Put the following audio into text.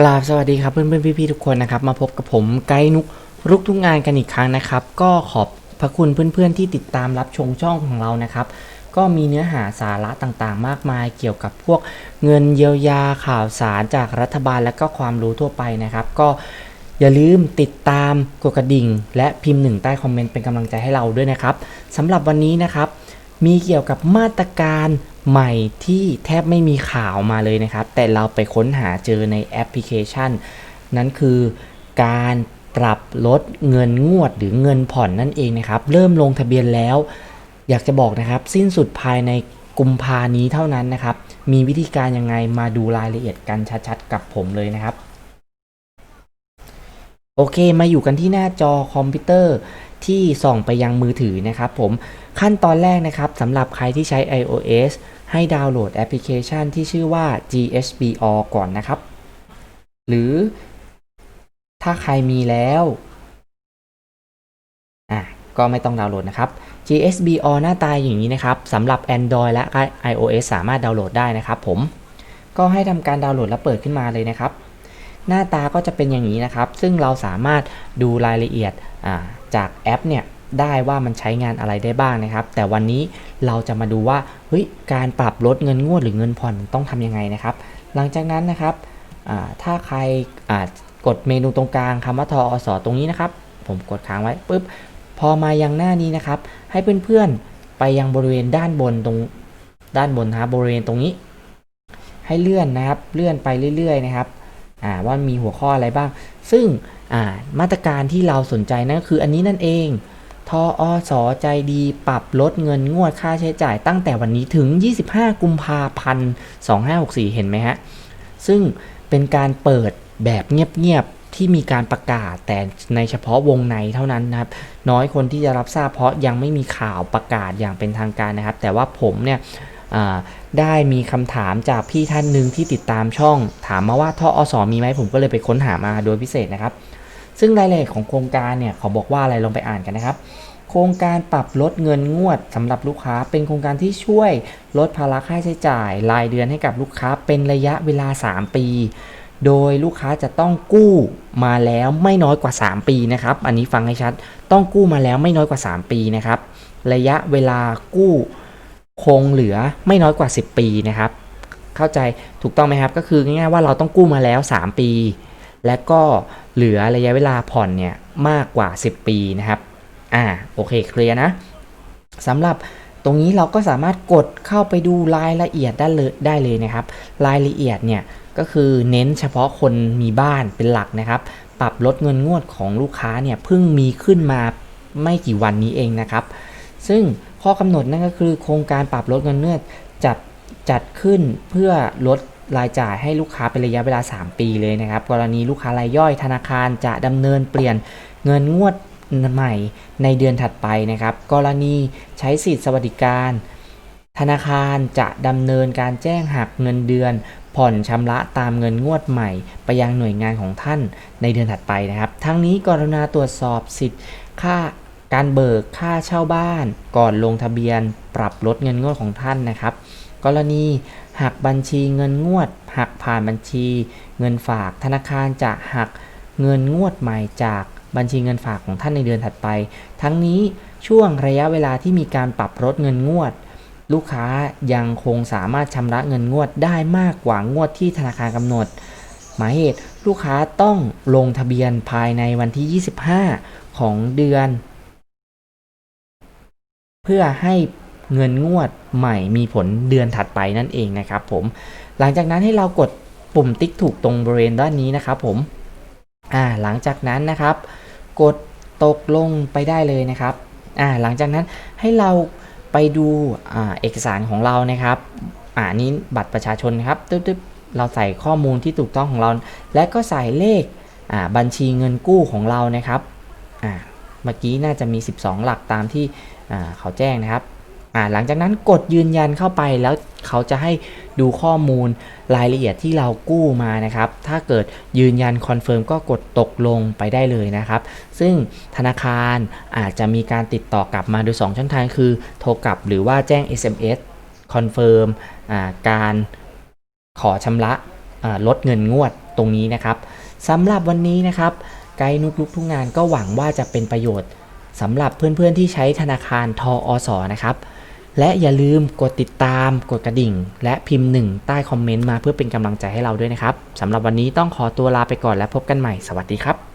กราบสวัสดีครับเพื่อนเพื่อนพี่ๆทุกคนนะครับมาพบกับผมไกด์นุกรุกทุกงานกันอีกครั้งนะครับ ก็ขอบพระคุณเพื่อนๆที่ติดตามรับชมช่องของเรานะครับ ก็มีเนื้อหาสาระต่างๆ มากมายเกี่ยวกับพวกเงินเยียวยาข่าวสารจากรัฐบาลและก็ความรู้ทั่วไปนะครับ ก็อย่าลืมติดตามกดกระดิ่ง และพิมพ์หนึ่งใต้คอมเมนต์เป็นกำลังใจให้เราด้วยนะครับสำหรับวันนี้นะครับ มีเกี่ยวกับมาตรการใหม่ที่แทบไม่มีข่าวมาเลยนะครับ แต่เราไปค้นหาเจอในแอปพลิเคชัน นั่นคือการปรับลดเงินงวดหรือเงินผ่อนนั่นเองนะครับ เริ่มลงทะเบียนแล้ว อยากจะบอกนะครับ สิ้นสุดภายในกุมภานี้เท่านั้นนะครับ มีวิธีการยังไงมาดูรายละเอียดกันชัดๆ กับผมเลยนะครับ โอเคมาอยู่กันที่หน้าจอคอมพิวเตอร์ ที่ส่องไปยังมือถือนะครับผมขั้นตอนแรกนะครับสำหรับใครที่ใช้ iOS ให้ดาวน์โหลดแอปพลิเคชันที่ชื่อว่า GSBO ก่อนนะครับ หรือถ้าใครมีแล้วอะก็ไม่ต้องดาวน์โหลดนะครับ GSBO หน้าตาอย่างนี้นะครับสำหรับ Android และ iOS สามารถดาวน์โหลดได้นะครับผม ก็ให้ทำการดาวน์โหลดแล้วเปิดขึ้นมาเลยนะครับ หน้าตาก็จะเป็นอย่างนี้นะครับ ซึ่งเราสามารถดูรายละเอียดาจากแอปเนี่ยได้ว่ามันใช้งานอะไรได้บ้างนะครับ แต่วันนี้เราจะมาดูว่าเฮ้ยการปรับลดเงินงวดหรือเงินผ่อนต้องทำยังไงนะครับ หลังจากนั้นนะครับถ้าใครกดเมนูตรงกลางคำว่าทออสตรงนี้นะครับ ผมกดค้างไว้ปุ๊บพอมายังหน้านี้นะครับ ให้เพื่อนๆไปยังบริเวณด้านบนตรงด้านบนนะครับบริเวณตรงนี้ ให้เลื่อนนะครับเลื่อนไปเรื่อยๆนะครับ ว่ามีหัวข้ออะไรบ้าง ซึ่งามาตรการที่เราสนใจนั่นคืออันนี้นั่นเองทออสอใจดีปรับลดเงินงวดค่าใช้จ่ายตั้งแต่วันนี้ถึง 25 กุมภาพันธ์ 2564 เห็นไหมฮะ ซึ่งเป็นการเปิดแบบเงียบๆ ที่มีการประกาศแต่ในเฉพาะวงในเท่านั้นนะครับ น้อยคนที่จะรับทราบเพราะยังไม่มีข่าวประกาศอย่างเป็นทางการนะครับ แต่ว่าผมเนี่ย ได้มีคำถามจากพี่ท่านหนึ่งที่ติดตามช่อง ถามมาว่าท่ออสอมีไหมผมก็เลยไปค้นหามาโดยพิเศษนะครับ ซึ่งรายละเอียดของโครงการเนี่ยเขาบอกว่าอะไรลองไปอ่านกันนะครับ โครงการปรับลดเงินงวดสำหรับลูกค้า เป็นโครงการที่ช่วยลดภาระค่าใช้จ่าย รายเดือนให้กับลูกค้าเป็นระยะเวลา 3 ปี โดยลูกค้าจะต้องกู้มาแล้วไม่น้อยกว่า 3 ปีนะครับ อันนี้ฟังให้ชัด ต้องกู้มาแล้วไม่น้อยกว่า 3 ปีนะครับ ระยะเวลากู้ คงเหลือไม่น้อยกว่า 10 ปีนะครับ เข้าใจถูกต้องไหมครับ ก็คือง่ายๆว่าเราต้องกู้มาแล้ว 3 ปี และก็เหลือระยะเวลาผ่อนเนี่ยมากกว่า 10 ปีนะครับอ่าโอเคเคลียร์นะสำหรับตรงนี้เราก็สามารถกดเข้าไปดูรายละเอียดได้เลยได้เลยนะครับ รายละเอียดเนี่ยก็คือเน้นเฉพาะคนมีบ้านเป็นหลักนะครับ ปรับลดเงินงวดของลูกค้าเนี่ยเพิ่งมีขึ้นมาไม่กี่วันนี้เองนะครับ ซึ่ง ข้อกำหนดนั่นก็คือโครงการปรับลดเงินเนื้อจัดจัดขึ้นเพื่อลดรายจ่ายให้ลูกค้าเป็นระยะเวลา 3 ปีเลยนะครับ กรณีลูกค้ารายย่อยธนาคารจะดำเนินเปลี่ยนเงินงวดใหม่ในเดือนถัดไปนะครับ กรณีใช้สิทธิสวัสดิการ ธนาคารจะดำเนินการแจ้งหักเงินเดือน ผ่อนชำระตามเงินงวดใหม่ ไปยังหน่วยงานของท่านในเดือนถัดไปนะครับ ทั้งนี้กรุณาตรวจสอบสิทธิค่า การเบิกค่าเช่าบ้าน ก่อนลงทะเบียน ปรับลดเงินงวดของท่านนะครับ กรณีหักบัญชีเงินงวด หักผ่านบัญชี เงินฝากธนาคารจะหักเงินงวดใหม่จากบัญชีเงินฝากของท่านในเดือนถัดไป ทั้งนี้ช่วงระยะเวลาที่มีการปรับลดเงินงวด ลูกค้ายังคงสามารถชำระเงินงวดได้มากกว่างวดที่ธนาคารกำหนด หมายเหตุลูกค้าต้องลงทะเบียนภายในวันที่ 25 ของเดือน พื่อให้เงินงวดใหม่มีผลเดือนถัดไปนั่นเองนะครับผมหลังจากนั้นให้เรากดปุ่มติ๊กถูกตรงบริเวณด้านนี้นะครับผมอ่าหลังจากนั้นนะครับ กดตกลงไปได้เลยนะครับอ่าหลังจากนั้นให้เราไปดูอ่าเอกสารของเรานะครับอ่านี้บัตรประชาชนครับตึ๊บๆเราใส่ข้อมูลที่ถูกต้องของเรา และก็ใส่เลขอ่าบัญชีเงินกู้ของเรานะครับอ่า เมื่อกี้น่าจะมี 12 หลักตามที่เขาแจ้งนะครับหลังจากนั้นกดยืนยันเข้าไปแล้วเขาจะให้ดูข้อมูลรายละเอียดที่เรากู้มานะครับ ถ้าเกิดยืนยันคอนเฟิร์มก็กดตกลงไปได้เลยนะครับ ซึ่งธนาคารอาจจะมีการติดต่อกลับมาโดย 2 ช่องทางคือโทรกลับหรือว่าแจ้ง SMS คอนเฟิร์มการขอชำระลดเงินงวดตรงนี้นะครับสำหรับวันนี้นะครับ ไกด์นุกลุกทุกงานก็หวังว่าจะเป็นประโยชน์สำหรับเพื่อนๆที่ใช้ธนาคารทออสอนะครับ และอย่าลืมกดติดตาม กดกระดิ่ง และพิมพ์หนึ่งใต้คอมเมนต์มาเพื่อเป็นกำลังใจให้เราด้วยนะครับสำหรับวันนี้ต้องขอตัวลาไปก่อนและพบกันใหม่สวัสดีครับ